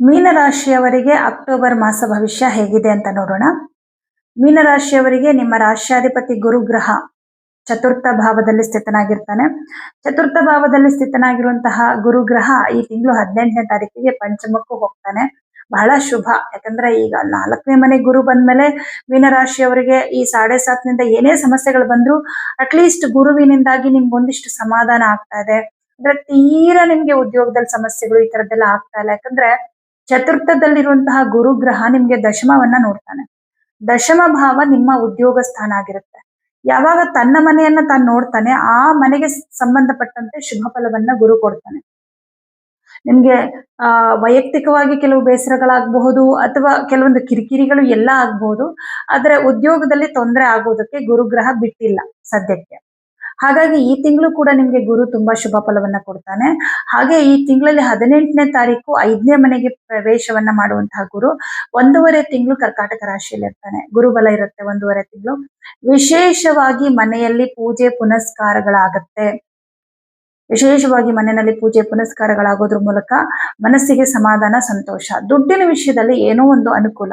ಮೀನರಾಶಿಯವರಿಗೆ October ಮಾಸ ಭವಿಷ್ಯ ಹೇಗಿದೆ ಅಂತ ನೋಡೋಣ. ಮೀನರಾಶಿಯವರಿಗೆ ನಿಮ್ಮ ರಾಶ್ಯಾಧಿಪತಿ ಗುರುಗ್ರಹ ಚತುರ್ಥ ಭಾವದಲ್ಲಿ ಸ್ಥಿತನಾಗಿರ್ತಾನೆ. ಚತುರ್ಥ ಭಾವದಲ್ಲಿ ಸ್ಥಿತನಾಗಿರುವಂತಹ ಗುರುಗ್ರಹ ಈ ತಿಂಗಳು ಹದಿನೆಂಟನೇ ತಾರೀಕಿಗೆ ಪಂಚಮಕ್ಕೂ ಹೋಗ್ತಾನೆ. ಬಹಳ ಶುಭ. ಯಾಕಂದ್ರೆ ಈಗ ನಾಲ್ಕನೇ ಮನೆ ಗುರು ಬಂದ್ಮೇಲೆ ಮೀನರಾಶಿಯವರಿಗೆ ಈ ಸಾಡೆ ಸಾತ್ನಿಂದ ಏನೇ ಸಮಸ್ಯೆಗಳು ಬಂದ್ರು ಅಟ್ಲೀಸ್ಟ್ ಗುರುವಿನಿಂದಾಗಿ ನಿಮ್ಗೆ ಒಂದಿಷ್ಟು ಸಮಾಧಾನ ಆಗ್ತಾ ಇದೆ. ಅಂದ್ರೆ ತೀರಾ ನಿಮ್ಗೆ ಉದ್ಯೋಗದಲ್ಲಿ ಸಮಸ್ಯೆಗಳು ಈ ತರದ್ದೆಲ್ಲ ಆಗ್ತಾ ಇಲ್ಲ. ಯಾಕಂದ್ರೆ ಚತುರ್ಥದಲ್ಲಿರುವಂತಹ ಗುರುಗ್ರಹ ನಿಮ್ಗೆ ದಶಮವನ್ನ ನೋಡ್ತಾನೆ. ದಶಮ ಭಾವ ನಿಮ್ಮ ಉದ್ಯೋಗ ಸ್ಥಾನ ಆಗಿರುತ್ತೆ. ಯಾವಾಗ ತನ್ನ ಮನೆಯನ್ನ ತಾನು ನೋಡ್ತಾನೆ, ಆ ಮನೆಗೆ ಸಂಬಂಧಪಟ್ಟಂತೆ ಶುಭ ಫಲವನ್ನ ಗುರು ಕೊಡ್ತಾನೆ. ನಿಮ್ಗೆ, ಆ, ವೈಯಕ್ತಿಕವಾಗಿ ಕೆಲವು ಬೇಸರಗಳಾಗಬಹುದು ಅಥವಾ ಕೆಲವೊಂದು ಕಿರಿಕಿರಿಗಳು ಎಲ್ಲ ಆಗ್ಬಹುದು, ಆದ್ರೆ ಉದ್ಯೋಗದಲ್ಲಿ ತೊಂದರೆ ಆಗೋದಕ್ಕೆ ಗುರುಗ್ರಹ ಬಿಟ್ಟಿಲ್ಲ ಸದ್ಯಕ್ಕೆ. ಹಾಗಾಗಿ ಈ ತಿಂಗಳು ಕೂಡ ನಿಮ್ಗೆ ಗುರು ತುಂಬಾ ಶುಭ ಫಲವನ್ನ ಕೊಡ್ತಾನೆ. ಹಾಗೆ ಈ ತಿಂಗಳಲ್ಲಿ ಹದಿನೆಂಟನೇ ತಾರೀಕು ಐದನೇ ಮನೆಗೆ ಪ್ರವೇಶವನ್ನ ಮಾಡುವಂತಹ ಗುರು ಒಂದೂವರೆ ತಿಂಗಳು ಕರ್ಕಾಟಕ ರಾಶಿಯಲ್ಲಿ ಇರ್ತಾನೆ. ಗುರುಬಲ ಇರುತ್ತೆ ಒಂದೂವರೆ ತಿಂಗಳು. ವಿಶೇಷವಾಗಿ ಮನೆಯಲ್ಲಿ ಪೂಜೆ ಪುನಸ್ಕಾರಗಳಾಗತ್ತೆ. ವಿಶೇಷವಾಗಿ ಮನೆಯಲ್ಲಿ ಪೂಜೆ ಪುನಸ್ಕಾರಗಳಾಗೋದ್ರ ಮೂಲಕ ಮನಸ್ಸಿಗೆ ಸಮಾಧಾನ, ಸಂತೋಷ. ದುಡ್ಡಿನ ವಿಷಯದಲ್ಲಿ ಏನೋ ಒಂದು ಅನುಕೂಲ.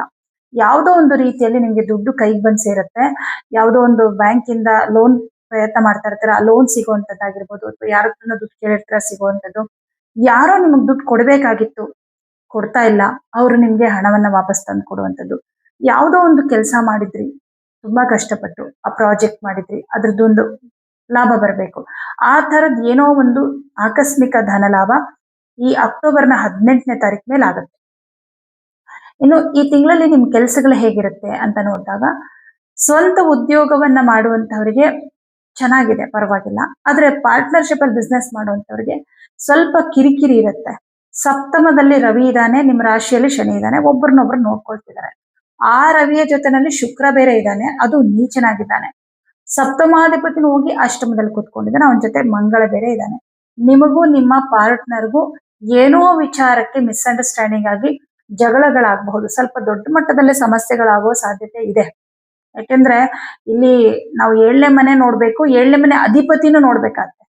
ಯಾವುದೋ ಒಂದು ರೀತಿಯಲ್ಲಿ ನಿಮಗೆ ದುಡ್ಡು ಕೈಗೆ ಬಂದ್ ಸೇರುತ್ತೆ. ಯಾವುದೋ ಒಂದು ಬ್ಯಾಂಕ್ ಇಂದ ಲೋನ್ ಪ್ರಯತ್ನ ಮಾಡ್ತಾ ಇರ್ತಾರ. ಆ ಲೋನ್ ಸಿಗುವಂತದ್ದಾಗಿರ್ಬೋದು ಅಥವಾ ಯಾರ ದುಡ್ಡು ಕೇಳಿರ್ತಾರ ಸಿಗುವಂತದ್ದು ಯಾರೋ ನಿಮ್ಗೆ ದುಡ್ಡು ಕೊಡ್ಬೇಕಾಗಿತ್ತು, ಕೊಡ್ತಾ ಇಲ್ಲ, ಅವರು ನಿಮ್ಗೆ ಹಣವನ್ನ ವಾಪಸ್ ತಂದು ಕೊಡುವಂಥದ್ದು. ಯಾವುದೋ ಒಂದು ಕೆಲಸ ಮಾಡಿದ್ರಿ, ತುಂಬಾ ಕಷ್ಟಪಟ್ಟು ಆ ಪ್ರಾಜೆಕ್ಟ್ ಮಾಡಿದ್ರಿ, ಅದ್ರದ್ದೊಂದು ಲಾಭ ಬರಬೇಕು. ಆ ತರದ್ ಏನೋ ಒಂದು ಆಕಸ್ಮಿಕ ಧನ ಲಾಭ ಈ ಅಕ್ಟೋಬರ್ನ ಹದಿನೆಂಟನೇ ತಾರೀಕು ಮೇಲೆ ಆಗುತ್ತೆ. ಇನ್ನು ಈ ತಿಂಗಳಲ್ಲಿ ನಿಮ್ ಕೆಲಸಗಳು ಹೇಗಿರುತ್ತೆ ಅಂತ ನೋಡಿದಾಗ, ಸ್ವಂತ ಉದ್ಯೋಗವನ್ನ ಮಾಡುವಂತವರಿಗೆ ಚೆನ್ನಾಗಿದೆ, ಪರವಾಗಿಲ್ಲ. ಆದ್ರೆ ಪಾರ್ಟ್ನರ್ಶಿಪ್ ಅಲ್ಲಿ ಬಿಸ್ನೆಸ್ ಮಾಡುವಂತವ್ರಿಗೆ ಸ್ವಲ್ಪ ಕಿರಿಕಿರಿ ಇರುತ್ತೆ. ಸಪ್ತಮದಲ್ಲಿ ರವಿ ಇದ್ದಾನೆ ನಿಮ್ಮ ರಾಶಿಯಲ್ಲಿ ಶನಿ ಇದ್ದಾನೆ ಒಬ್ಬರನ್ನೊಬ್ರು ನೋಡ್ಕೊಳ್ತಿದ್ದಾರೆ ಆ ರವಿಯ ಜೊತೆನಲ್ಲಿ ಶುಕ್ರ ಬೇರೆ ಇದ್ದಾನೆ ಅದು ನೀಚನಾಗಿದ್ದಾನೆ. ಸಪ್ತಮಾಧಿಪತಿನ ಹೋಗಿ ಅಷ್ಟಮದಲ್ಲಿ ಕೂತ್ಕೊಂಡಿದ್ದಾನೆ, ಅವನ ಜೊತೆ ಮಂಗಳ ಬೇರೆ ಇದ್ದಾನೆ ನಿಮಗೂ ನಿಮ್ಮ ಪಾರ್ಟ್ನರ್ಗೂ ಏನೋ ವಿಚಾರಕ್ಕೆ ಮಿಸ್ಅಂಡರ್ಸ್ಟ್ಯಾಂಡಿಂಗ್ ಆಗಿ ಜಗಳಗಳಾಗಬಹುದು. ಸ್ವಲ್ಪ ದೊಡ್ಡ ಮಟ್ಟದಲ್ಲಿ ಸಮಸ್ಯೆಗಳಾಗುವ ಸಾಧ್ಯತೆ ಇದೆ. ಯಾಕೆಂದ್ರೆ ಇಲ್ಲಿ ನಾವು ಏಳನೇ ಮನೆ ನೋಡ್ಬೇಕು, ಏಳನೇ ಮನೆ ಅಧಿಪತಿನೂ ನೋಡ್ಬೇಕಾಗತ್ತೆ.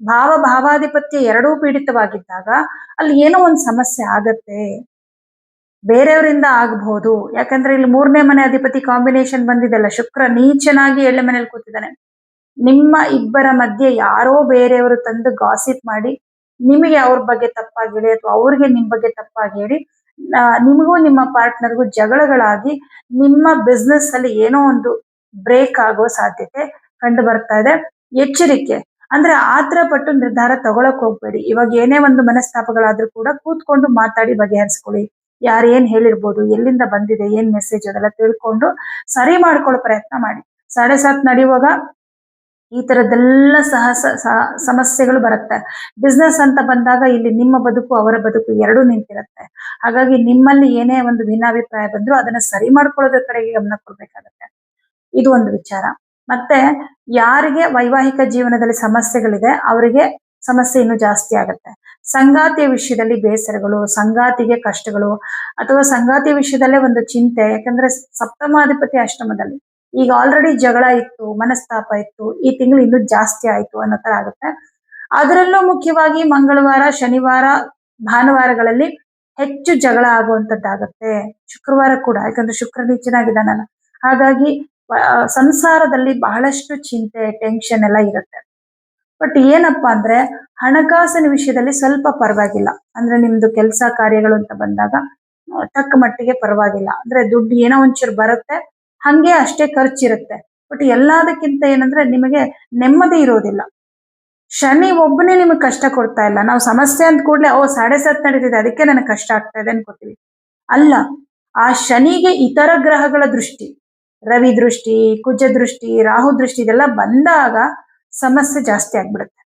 ಭಾವ ಭಾವಾಧಿಪತ್ಯ ಎರಡೂ ಪೀಡಿತವಾಗಿದ್ದಾಗ ಅಲ್ಲಿ ಏನೋ ಒಂದು ಸಮಸ್ಯೆ ಆಗತ್ತೆ. ಬೇರೆಯವರಿಂದ ಆಗಬಹುದು ಯಾಕಂದ್ರೆ ಇಲ್ಲಿ ಮೂರನೇ ಮನೆ ಅಧಿಪತಿ ಕಾಂಬಿನೇಷನ್ ಬಂದಿದೆಲ್ಲ, ಶುಕ್ರ ನೀಚನಾಗಿ ಏಳನೇ ಮನೇಲಿ ಕೂತಿದ್ದಾನೆ. ನಿಮ್ಮ ಇಬ್ಬರ ಮಧ್ಯೆ ಯಾರೋ ಬೇರೆಯವರು ತಂದು ಗಾಸಿಪ್ ಮಾಡಿ, ನಿಮಗೆ ಅವ್ರ ಬಗ್ಗೆ ತಪ್ಪಾಗಿ ಹೇಳಿ ಅಥವಾ ಅವ್ರಿಗೆ ನಿಮ್ ಬಗ್ಗೆ ತಪ್ಪಾಗಿ ಹೇಳಿ ನಿಮಗೂ ನಿಮ್ಮ ಪಾರ್ಟ್ನರ್ಗೂ ಜಗಳಗಳಾಗಿ ನಿಮ್ಮ ಬಿಸ್ನೆಸ್ ಅಲ್ಲಿ ಏನೋ ಒಂದು ಬ್ರೇಕ್ ಆಗೋ ಸಾಧ್ಯತೆ ಕಂಡು ಬರ್ತಾ ಇದೆ. ಎಚ್ಚರಿಕೆ, ಅಂದ್ರೆ ಆತರ ಪಟ್ಟು ನಿರ್ಧಾರ ತಗೊಳಕ್ ಹೋಗ್ಬೇಡಿ. ಇವಾಗ ಏನೇ ಒಂದು ಮನಸ್ತಾಪಗಳಾದ್ರೂ ಕೂಡ ಕೂತ್ಕೊಂಡು ಮಾತಾಡಿ ಬಗೆಹರಿಸ್ಕೊಳ್ಳಿ. ಯಾರು ಏನ್ ಹೇಳಿರ್ಬೋದು, ಎಲ್ಲಿಂದ ಬಂದಿದೆ, ಏನ್ ಮೆಸೇಜ್ ಅದೆಲ್ಲ ತಿಳ್ಕೊಂಡು ಸರಿ ಮಾಡ್ಕೊಳ್ಳೋ ಪ್ರಯತ್ನ ಮಾಡಿ. ಸಾಡೆ ಸಾತ್ ನಡೆಯುವಾಗ ಈ ತರದೆಲ್ಲ ಸಹ ಸಮಸ್ಯೆಗಳು ಬರುತ್ತೆ. ಬಿಸ್ನೆಸ್ ಅಂತ ಬಂದಾಗ ಇಲ್ಲಿ ನಿಮ್ಮ ಬದುಕು ಅವರ ಬದುಕು ಎರಡೂ ನಿಂತಿರುತ್ತೆ. ಹಾಗಾಗಿ ನಿಮ್ಮಲ್ಲಿ ಏನೇ ಒಂದು ಭಿನ್ನಾಭಿಪ್ರಾಯ ಬಂದ್ರು ಅದನ್ನ ಸರಿ ಮಾಡ್ಕೊಳ್ಳೋದ್ರ ಕಡೆಗೆ ಗಮನ ಕೊಡ್ಬೇಕಾಗತ್ತೆ. ಇದು ಒಂದು ವಿಚಾರ. ಮತ್ತೆ ಯಾರಿಗೆ ವೈವಾಹಿಕ ಜೀವನದಲ್ಲಿ ಸಮಸ್ಯೆಗಳಿದೆ ಅವರಿಗೆ ಸಮಸ್ಯೆ ಇನ್ನು ಜಾಸ್ತಿ ಆಗುತ್ತೆ. ಸಂಗಾತಿಯ ವಿಷಯದಲ್ಲಿ ಬೇಸರಗಳು, ಸಂಗಾತಿಗೆ ಕಷ್ಟಗಳು ಅಥವಾ ಸಂಗಾತಿಯ ವಿಷಯದಲ್ಲೇ ಒಂದು ಚಿಂತೆ, ಯಾಕಂದ್ರೆ ಸಪ್ತಮಾಧಿಪತಿ ಅಷ್ಟಮದಲ್ಲಿ ಈಗ ಆಲ್ರೆಡಿ ಜಗಳ ಇತ್ತು, ಮನಸ್ತಾಪ ಇತ್ತು, ಈ ತಿಂಗಳು ಇನ್ನೂ ಜಾಸ್ತಿ ಆಯ್ತು ಅನ್ನೋ ತರ ಆಗುತ್ತೆ. ಅದರಲ್ಲೂ ಮುಖ್ಯವಾಗಿ ಮಂಗಳವಾರ, ಶನಿವಾರ, ಭಾನುವಾರಗಳಲ್ಲಿ ಹೆಚ್ಚು ಜಗಳ ಆಗುವಂತದ್ದಾಗತ್ತೆ. ಶುಕ್ರವಾರ ಕೂಡ, ಯಾಕಂದ್ರೆ ಶುಕ್ರ ನಾನು ಹಾಗಾಗಿ ಸಂಸಾರದಲ್ಲಿ ಬಹಳಷ್ಟು ಚಿಂತೆ ಟೆನ್ಷನ್ ಎಲ್ಲ ಇರುತ್ತೆ. ಬಟ್ ಏನಪ್ಪಾ ಅಂದ್ರೆ, ಹಣಕಾಸಿನ ವಿಷಯದಲ್ಲಿ ಸ್ವಲ್ಪ ಪರವಾಗಿಲ್ಲ. ಅಂದ್ರೆ ನಿಮ್ದು ಕೆಲಸ ಕಾರ್ಯಗಳು ಅಂತ ಬಂದಾಗ ತಕ್ಕ ಮಟ್ಟಿಗೆ ಪರವಾಗಿಲ್ಲ. ಅಂದ್ರೆ ದುಡ್ಡು ಏನೋ ಒಂಚೂರು ಬರುತ್ತೆ ಹಂಗೆ ಅಷ್ಟೇ ಖರ್ಚಿರುತ್ತೆ. ಬಟ್ ಎಲ್ಲದಕ್ಕಿಂತ ಏನಂದ್ರೆ ನಿಮಗೆ ನೆಮ್ಮದಿ ಇರೋದಿಲ್ಲ. ಶನಿ ಒಬ್ಬನೇ ನಿಮಗೆ ಕಷ್ಟ ಕೊಡ್ತಾ ಇಲ್ಲ. ನಾವು ಸಮಸ್ಯೆ ಅಂತ ಕೂಡಲೇ, ಓ, ಸಾಡೆ ಸತ್ ನಡೀತಿದೆ, ಅದಕ್ಕೆ ನನಗೆ ಕಷ್ಟ ಆಗ್ತಾ ಇದೆ ಅನ್ಕೋತೀವಿ. ಅಲ್ಲ, ಆ ಶನಿಗೆ ಇತರ ಗ್ರಹಗಳ ದೃಷ್ಟಿ, ರವಿ ದೃಷ್ಟಿ, ಕುಜ ದೃಷ್ಟಿ, ರಾಹು ದೃಷ್ಟಿ ಇದೆಲ್ಲ ಬಂದಾಗ ಸಮಸ್ಯೆ ಜಾಸ್ತಿ ಆಗ್ಬಿಡುತ್ತೆ.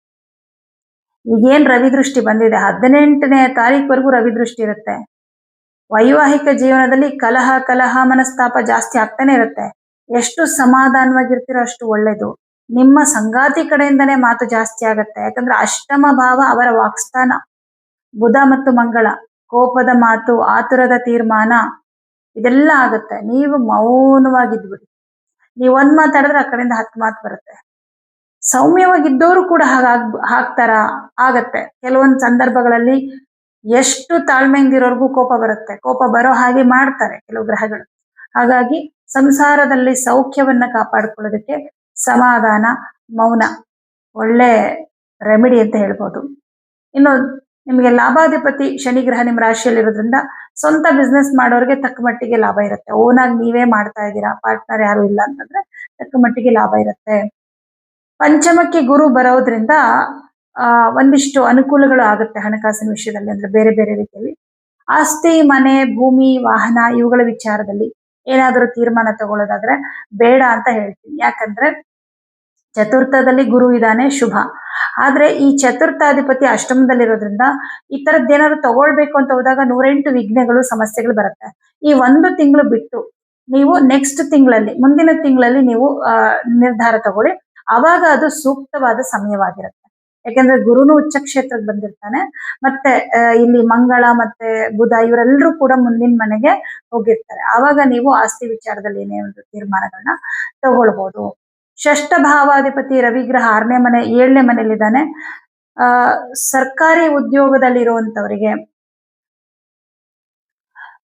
ಈಗೇನ್ ರವಿ ದೃಷ್ಟಿ ಬಂದಿದೆ, ಹದಿನೆಂಟನೇ ತಾರೀಕ್ವರೆಗೂ ರವಿ ದೃಷ್ಟಿ ಇರುತ್ತೆ. ವೈವಾಹಿಕ ಜೀವನದಲ್ಲಿ ಕಲಹ ಕಲಹ ಮನಸ್ತಾಪ ಜಾಸ್ತಿ ಆಗ್ತಾನೆ ಇರುತ್ತೆ. ಎಷ್ಟು ಸಮಾಧಾನವಾಗಿರ್ತೀರೋ ಅಷ್ಟು ಒಳ್ಳೇದು. ನಿಮ್ಮ ಸಂಗಾತಿ ಕಡೆಯಿಂದನೇ ಮಾತು ಜಾಸ್ತಿ ಆಗತ್ತೆ. ಯಾಕಂದ್ರೆ ಅಷ್ಟಮ ಭಾವ ಅವರ ವಾಕ್ಸ್ಥಾನ. ಬುಧ ಮತ್ತು ಮಂಗಳ, ಕೋಪದ ಮಾತು, ಆತುರದ ತೀರ್ಮಾನ, ಇದೆಲ್ಲ ಆಗುತ್ತೆ. ನೀವು ಮೌನವಾಗಿದ್ಬಿಡಿ. ನೀವು ಒಂದ್ ಮಾತಾಡಿದ್ರೆ ಆ ಕಡೆಯಿಂದ ಹತ್ತು ಮಾತು ಬರುತ್ತೆ. ಸೌಮ್ಯವಾಗಿದ್ದವರು ಕೂಡ ಹಾಗಾಗ್, ಹಾಕ್ತಾರ? ಆಗತ್ತೆ. ಕೆಲವೊಂದು ಸಂದರ್ಭಗಳಲ್ಲಿ ಎಷ್ಟು ತಾಳ್ಮೆಯಿಂದ ಇರೋರ್ಗೂ ಕೋಪ ಬರುತ್ತೆ. ಕೋಪ ಬರೋ ಹಾಗೆ ಮಾಡ್ತಾರೆ ಕೆಲವು ಗ್ರಹಗಳು. ಹಾಗಾಗಿ ಸಂಸಾರದಲ್ಲಿ ಸೌಖ್ಯವನ್ನ ಕಾಪಾಡ್ಕೊಳ್ಳೋದಕ್ಕೆ ಸಮಾಧಾನ, ಮೌನ ಒಳ್ಳೆ ರೆಮಿಡಿ ಅಂತ ಹೇಳ್ಬೋದು. ಇನ್ನು ನಿಮಗೆ ಲಾಭಾಧಿಪತಿ ಶನಿ ಗ್ರಹ ನಿಮ್ಮ ರಾಶಿಯಲ್ಲಿರೋದ್ರಿಂದ ಸ್ವಂತ ಬಿಸ್ನೆಸ್ ಮಾಡೋರಿಗೆ ತಕ್ಕ ಮಟ್ಟಿಗೆ ಲಾಭ ಇರುತ್ತೆ. ಓನಾಗಿ ನೀವೇ ಮಾಡ್ತಾ ಇದ್ದೀರಾ ಪಾರ್ಟ್ನರ್ ಯಾರು ಇಲ್ಲ ಅಂತಂದ್ರೆ ತಕ್ಕ ಮಟ್ಟಿಗೆ ಲಾಭ ಇರುತ್ತೆ. ಪಂಚಮಕ್ಕೆ ಗುರು ಬರೋದ್ರಿಂದ ಒಂದಿಷ್ಟು ಅನುಕೂಲಗಳು ಆಗುತ್ತೆ ಹಣಕಾಸಿನ ವಿಷಯದಲ್ಲಿ ಅಂದ್ರೆ ಬೇರೆ ಬೇರೆ ರೀತಿಯಲ್ಲಿ. ಆಸ್ತಿ ಮನೆ ಭೂಮಿ ವಾಹನ ಇವುಗಳ ವಿಚಾರದಲ್ಲಿ ಏನಾದರೂ ತೀರ್ಮಾನ ತಗೊಳ್ಳೋದಾದ್ರೆ ಬೇಡ ಅಂತ ಹೇಳ್ತೀನಿ. ಯಾಕಂದ್ರೆ ಚತುರ್ಥದಲ್ಲಿ ಗುರು ಇದ್ದಾನೆ ಶುಭ. ಆದ್ರೆ ಈ ಚತುರ್ಥಾಧಿಪತಿ ಅಷ್ಟಮದಲ್ಲಿರೋದ್ರಿಂದ ಈ ಏನಾದ್ರು ತಗೊಳ್ಬೇಕು ಅಂತ ಹೋದಾಗ ನೂರೆಂಟು ವಿಘ್ನಗಳು ಸಮಸ್ಯೆಗಳು ಬರುತ್ತೆ. ಈ ಒಂದು ತಿಂಗಳು ಬಿಟ್ಟು ನೀವು ನೆಕ್ಸ್ಟ್ ತಿಂಗಳಲ್ಲಿ ಮುಂದಿನ ತಿಂಗಳಲ್ಲಿ ನೀವು ಆ, ನಿರ್ಧಾರ ತಗೊಳ್ಳಿ. ಅವಾಗ ಅದು ಸೂಕ್ತವಾದ ಸಮಯವಾಗಿರುತ್ತೆ. ಯಾಕಂದ್ರೆ ಗುರುನು ಉಚ್ಚ ಕ್ಷೇತ್ರಕ್ಕೆ ಬಂದಿರ್ತಾನೆ. ಮತ್ತೆ ಇಲ್ಲಿ ಮಂಗಳ ಮತ್ತೆ ಬುಧ ಇವರೆಲ್ಲರೂ ಕೂಡ ಮುಂದಿನ ಮನೆಗೆ ಹೋಗಿರ್ತಾರೆ. ಆವಾಗ ನೀವು ಆಸ್ತಿ ವಿಚಾರದಲ್ಲಿ ಏನೇ ಒಂದು ತೀರ್ಮಾನಗಳನ್ನ ತಗೊಳ್ಬಹುದು ಷಷ್ಠ ಭಾವಾಧಿಪತಿ ರವಿಗ್ರಹ ಆರನೇ ಮನೆ, ಏಳನೇ ಮನೆಯಲ್ಲಿದ್ದಾನೆ. ಆ, ಸರ್ಕಾರಿ ಉದ್ಯೋಗದಲ್ಲಿರುವಂತವರಿಗೆ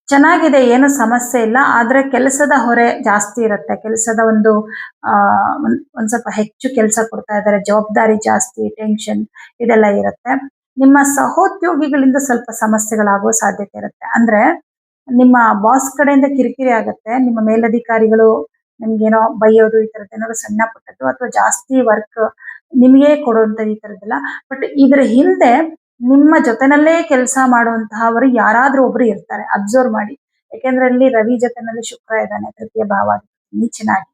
ಚೆನ್ನಾಗಿದೆ, ಏನು ಸಮಸ್ಯೆ ಇಲ್ಲ. ಆದ್ರೆ ಕೆಲಸದ ಹೊರೆ ಜಾಸ್ತಿ ಇರುತ್ತೆ. ಕೆಲಸದ ಒಂದು ಒಂದ್ ಸ್ವಲ್ಪ ಹೆಚ್ಚು ಕೆಲಸ ಕೊಡ್ತಾ ಇದ್ದಾರೆ. ಜವಾಬ್ದಾರಿ ಜಾಸ್ತಿ ಟೆನ್ಷನ್ ಇದೆಲ್ಲ ಇರುತ್ತೆ. ನಿಮ್ಮ ಸಹೋದ್ಯೋಗಿಗಳಿಂದ ಸ್ವಲ್ಪ ಸಮಸ್ಯೆಗಳಾಗುವ ಸಾಧ್ಯತೆ ಇರುತ್ತೆ. ಅಂದ್ರೆ ನಿಮ್ಮ ಬಾಸ್ ಕಡೆಯಿಂದ ಕಿರಿಕಿರಿ ಆಗುತ್ತೆ. ನಿಮ್ಮ ಮೇಲಧಿಕಾರಿಗಳು ನಿಮ್ಗೇನೋ ಬೈಯೋದು, ಈ ತರದ್ದು ಏನಾದ್ರು ಸಣ್ಣ ಪುಟ್ಟದ್ದು, ಅಥವಾ ಜಾಸ್ತಿ ವರ್ಕ್ ನಿಮಗೆ ಕೊಡುವಂಥದ್ದು ಈ ಥರದ್ದೆಲ್ಲ ಬಟ್ ಇದರ ಹಿಂದೆ ನಿಮ್ಮ ಜೊತೆನಲ್ಲೇ ಕೆಲಸ ಮಾಡುವಂತಹವರು ಯಾರಾದ್ರೂ ಒಬ್ರು ಇರ್ತಾರೆ ಅಬ್ಸರ್ವ್ ಮಾಡಿ. ಯಾಕೆಂದ್ರೆ ಅಲ್ಲಿ ರವಿ ಜೊತೆನಲ್ಲಿ ಶುಕ್ರ ಇದ್ದಾನೆ ತೃತೀಯ ಭಾವ ನೀಚನಾಗಿ.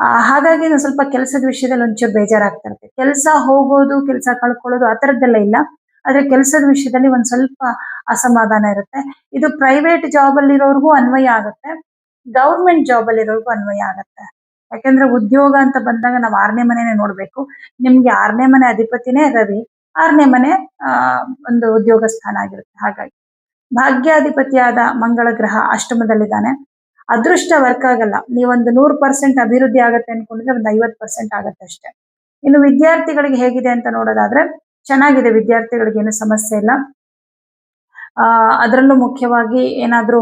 ಆ, ಹಾಗಾಗಿ ಸ್ವಲ್ಪ ಕೆಲಸದ ವಿಷಯದಲ್ಲಿ ಒಂಚೂರು ಬೇಜಾರಾಗ್ತಾ ಇರುತ್ತೆ ಕೆಲಸ ಹೋಗೋದು ಕೆಲಸ ಕಳ್ಕೊಳ್ಳೋದು ಆ ತರದ್ದೆಲ್ಲ ಇಲ್ಲ. ಆದ್ರೆ ಕೆಲಸದ ವಿಷಯದಲ್ಲಿ ಒಂದ್ ಸ್ವಲ್ಪ ಅಸಮಾಧಾನ ಇರುತ್ತೆ. ಇದು ಪ್ರೈವೇಟ್ ಜಾಬ್ ಅಲ್ಲಿ ಇರೋರ್ಗೂ ಅನ್ವಯ ಆಗುತ್ತೆ. ಗೌರ್ಮೆಂಟ್ ಜಾಬ್ ಅಲ್ಲಿ ಇರೋರ್ಗೂ ಅನ್ವಯ ಆಗುತ್ತೆ. ಯಾಕಂದ್ರೆ ಉದ್ಯೋಗ ಅಂತ ಬಂದಾಗ ನಾವು ಆರನೇ ಮನೆನೇ ನೋಡ್ಬೇಕು. ನಿಮ್ಗೆ ಆರನೇ ಮನೆ ಅಧಿಪತಿನೇ ರವಿ. ಆರನೇ ಮನೆ ಒಂದು ಉದ್ಯೋಗ ಸ್ಥಾನ ಆಗಿರುತ್ತೆ. ಹಾಗಾಗಿ ಭಾಗ್ಯಾಧಿಪತಿಯಾದ ಮಂಗಳ ಗ್ರಹ ಅಷ್ಟಮದಲ್ಲಿದ್ದಾನೆ ಅದೃಷ್ಟ ವರ್ಕ್ ಆಗಲ್ಲ. ನೀವೊಂದು ನೂರು ಪರ್ಸೆಂಟ್ ಅಭಿವೃದ್ಧಿ ಆಗತ್ತೆ ಅನ್ಕೊಂಡಿದ್ರೆ ಒಂದು ಐವತ್ತು ಪರ್ಸೆಂಟ್ ಆಗತ್ತೆ ಅಷ್ಟೇ. ಇನ್ನು ವಿದ್ಯಾರ್ಥಿಗಳಿಗೆ ಹೇಗಿದೆ ಅಂತ ನೋಡೋದಾದ್ರೆ, ಚೆನ್ನಾಗಿದೆ. ವಿದ್ಯಾರ್ಥಿಗಳಿಗೆ ಏನು ಸಮಸ್ಯೆ ಇಲ್ಲ. ಅದರಲ್ಲೂ ಮುಖ್ಯವಾಗಿ ಏನಾದರೂ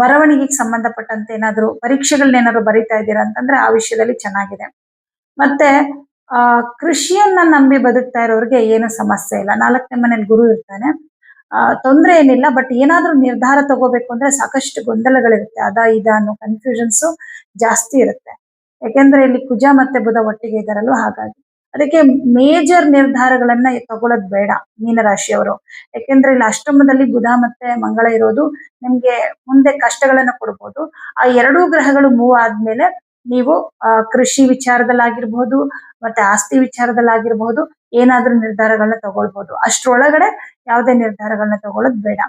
ಬರವಣಿಗೆಗೆ ಸಂಬಂಧಪಟ್ಟಂತೆ ಏನಾದರೂ ಪರೀಕ್ಷೆಗಳನ್ನ ಏನಾದ್ರು ಬರೀತಾ ಇದ್ದೀರಾ ಅಂತಂದ್ರೆ ಆ ವಿಷಯದಲ್ಲಿ ಚೆನ್ನಾಗಿದೆ. ಮತ್ತೆ ಆ, ಕೃಷಿಯನ್ನ ನಂಬಿ ಬದುಕ್ತಾ ಇರೋರಿಗೆ ಏನು ಸಮಸ್ಯೆ ಇಲ್ಲ. ನಾಲ್ಕನೇ ಮನೇಲಿ ಗುರು ಇರ್ತಾನೆ. ಆ, ತೊಂದರೆ ಏನಿಲ್ಲ ಬಟ್ ಏನಾದ್ರೂ ನಿರ್ಧಾರ ತಗೋಬೇಕು ಅಂದ್ರೆ ಸಾಕಷ್ಟು ಗೊಂದಲಗಳಿರುತ್ತೆ. ಅದ, ಇದ ಅನ್ನೋ ಕನ್ಫ್ಯೂಷನ್ಸ್ ಜಾಸ್ತಿ ಇರುತ್ತೆ. ಯಾಕೆಂದ್ರೆ ಇಲ್ಲಿ ಕುಜ ಮತ್ತೆ ಬುಧ ಒಟ್ಟಿಗೆ ಇದಾರಲ್ವ? ಹಾಗಾಗಿ. ಅದಕ್ಕೆ ಮೇಜರ್ ನಿರ್ಧಾರಗಳನ್ನ ತಗೊಳ್ಳೋದು ಬೇಡ ಮೀನರಾಶಿಯವರು. ಯಾಕೆಂದ್ರೆ ಇಲ್ಲಿ ಅಷ್ಟಮದಲ್ಲಿ ಬುಧ ಮತ್ತೆ ಮಂಗಳ ಇರೋದು. ನಿಮ್ಗೆ ಮುಂದೆ ಕಷ್ಟಗಳನ್ನ ಕೊಡ್ಬೋದು. ಆ ಎರಡೂ ಗ್ರಹಗಳು ಮೂವ್ ಆದ್ಮೇಲೆ ನೀವು ಕೃಷಿ ವಿಚಾರದಲ್ಲಾಗಿರ್ಬಹುದು, ಮತ್ತೆ ಆಸ್ತಿ ವಿಚಾರದಲ್ಲಾಗಿರ್ಬಹುದು, ಏನಾದ್ರೂ ನಿರ್ಧಾರಗಳನ್ನ ತಗೊಳ್ಬಹುದು. ಅಷ್ಟ್ರೊಳಗಡೆ ಯಾವುದೇ ನಿರ್ಧಾರಗಳನ್ನ ತಗೊಳ್ಳೋದು ಬೇಡ.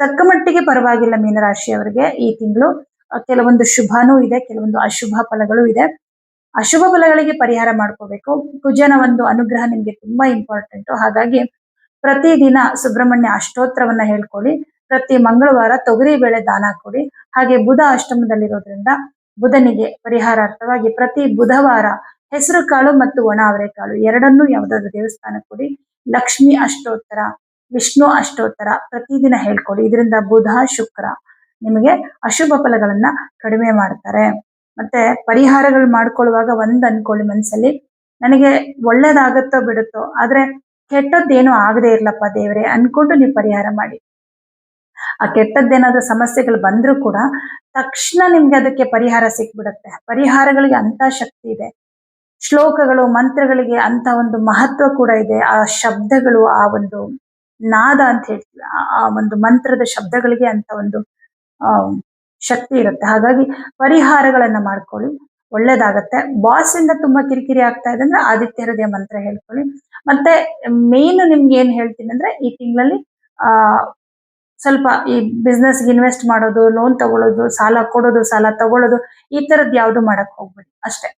ತಕ್ಕ ಮಟ್ಟಿಗೆ ಪರವಾಗಿಲ್ಲ ಮೀನರಾಶಿಯವರಿಗೆ ಈ ತಿಂಗಳು. ಕೆಲವೊಂದು ಶುಭನೂ ಇದೆ, ಕೆಲವೊಂದು ಅಶುಭ ಫಲಗಳು ಇದೆ. ಅಶುಭ ಫಲಗಳಿಗೆ ಪರಿಹಾರ ಮಾಡ್ಕೋಬೇಕು. ಕುಜನ ಒಂದು ಅನುಗ್ರಹ ನಿಮ್ಗೆ ತುಂಬಾ ಇಂಪಾರ್ಟೆಂಟ್ ಹಾಗಾಗಿ ಪ್ರತಿದಿನ ಸುಬ್ರಹ್ಮಣ್ಯ ಅಷ್ಟೋತ್ತರವನ್ನ ಹೇಳ್ಕೊಳ್ಳಿ. ಪ್ರತಿ ಮಂಗಳವಾರ ತೊಗರಿ ಬೇಳೆ ದಾನ ಕೊಡಿ. ಹಾಗೆ ಬುಧ ಅಷ್ಟಮದಲ್ಲಿರೋದ್ರಿಂದ ಬುಧನಿಗೆ ಪರಿಹಾರಾರ್ಥವಾಗಿ ಪ್ರತಿ ಬುಧವಾರ ಹೆಸರು ಕಾಳು ಮತ್ತು ಒಣ ಅವರೆಕಾಳು ಎರಡನ್ನೂ ಯಾವುದಾದ್ರೂ ದೇವಸ್ಥಾನಕ್ಕೆ ಕೊಡಿ. ಲಕ್ಷ್ಮಿ ಅಷ್ಟೋತ್ತರ, ವಿಷ್ಣು ಅಷ್ಟೋತ್ತರ ಪ್ರತಿದಿನ ಹೇಳ್ಕೊಡಿ. ಇದರಿಂದ ಬುಧ, ಶುಕ್ರ ನಿಮಗೆ ಅಶುಭ ಫಲಗಳನ್ನ ಕಡಿಮೆ ಮಾಡ್ತಾರೆ. ಮತ್ತೆ ಪರಿಹಾರಗಳು ಮಾಡ್ಕೊಳ್ಳುವಾಗ ಒಂದ್ ಅನ್ಕೊಳ್ಳಿ ಮನ್ಸಲ್ಲಿ. ನನಗೆ ಒಳ್ಳೇದಾಗತ್ತೋ ಬಿಡುತ್ತೋ, ಆದ್ರೆ ಕೆಟ್ಟದ್ದೇನು ಆಗದೆ ಇರ್ಲಪ್ಪ ದೇವ್ರೆ, ಅನ್ಕೊಂಡು ನೀವು ಪರಿಹಾರ ಮಾಡಿ. ಆ ಕೆಟ್ಟದ್ದೇನಾದ್ರೂ ಸಮಸ್ಯೆಗಳು ಬಂದರೂ ಕೂಡ ತಕ್ಷಣ ನಿಮ್ಗೆ ಅದಕ್ಕೆ ಪರಿಹಾರ ಸಿಕ್ಬಿಡುತ್ತೆ. ಪರಿಹಾರಗಳಿಗೆ ಅಂತ ಶಕ್ತಿ ಇದೆ. ಶ್ಲೋಕಗಳು, ಮಂತ್ರಗಳಿಗೆ ಅಂತ ಒಂದು ಮಹತ್ವ ಕೂಡ ಇದೆ. ಆ ಶಬ್ದಗಳು, ಆ ಒಂದು ನಾದ ಅಂತ ಹೇಳ್ತೀವಿ. ಆ- ಒಂದು ಮಂತ್ರದ ಶಬ್ದಗಳಿಗೆ ಅಂತ ಒಂದು ಶಕ್ತಿ ಇರುತ್ತೆ. ಹಾಗಾಗಿ ಪರಿಹಾರಗಳನ್ನ ಮಾಡ್ಕೊಳ್ಳಿ. ಒಳ್ಳೇದಾಗತ್ತೆ. ಬಾಸ್ ಇಂದ ತುಂಬಾ ಕಿರಿಕಿರಿ ಆಗ್ತಾ ಇದೆ ಅಂದ್ರೆ ಆದಿತ್ಯ ಹೃದಯ ಮಂತ್ರ ಹೇಳ್ಕೊಳ್ಳಿ. ಮತ್ತೆ ಮೇನ್ ನಿಮ್ಗೆ ಏನ್ ಹೇಳ್ತೀನಿ ಅಂದ್ರೆ ಈ ತಿಂಗಳಲ್ಲಿ, ಆ ಸ್ವಲ್ಪ ಈ ಬಿಸ್ನೆಸ್ ಇನ್ವೆಸ್ಟ್ ಮಾಡೋದು ಲೋನ್ ತಗೊಳ್ಳೋದು ಸಾಲ ಕೊಡೋದು, ಸಾಲ ತಗೊಳ್ಳೋದು ಈ ತರದ್ ಯಾವ್ದು ಮಾಡಕ್ ಹೋಗ್ಬೇಡಿ, ಅಷ್ಟೇ.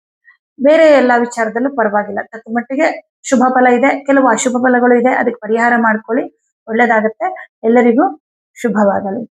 ಬೇರೆ ಎಲ್ಲಾ ವಿಚಾರದಲ್ಲೂ ಪರವಾಗಿಲ್ಲ. ತಕ್ಕ ಮಟ್ಟಿಗೆ ಶುಭ ಫಲ ಇದೆ, ಕೆಲವು ಅಶುಭ ಫಲಗಳು ಇದೆ, ಅದಕ್ಕೆ ಪರಿಹಾರ ಮಾಡ್ಕೊಳ್ಳಿ, ಒಳ್ಳೇದಾಗತ್ತೆ. ಎಲ್ಲರಿಗೂ ಶುಭವಾಗಲಿ.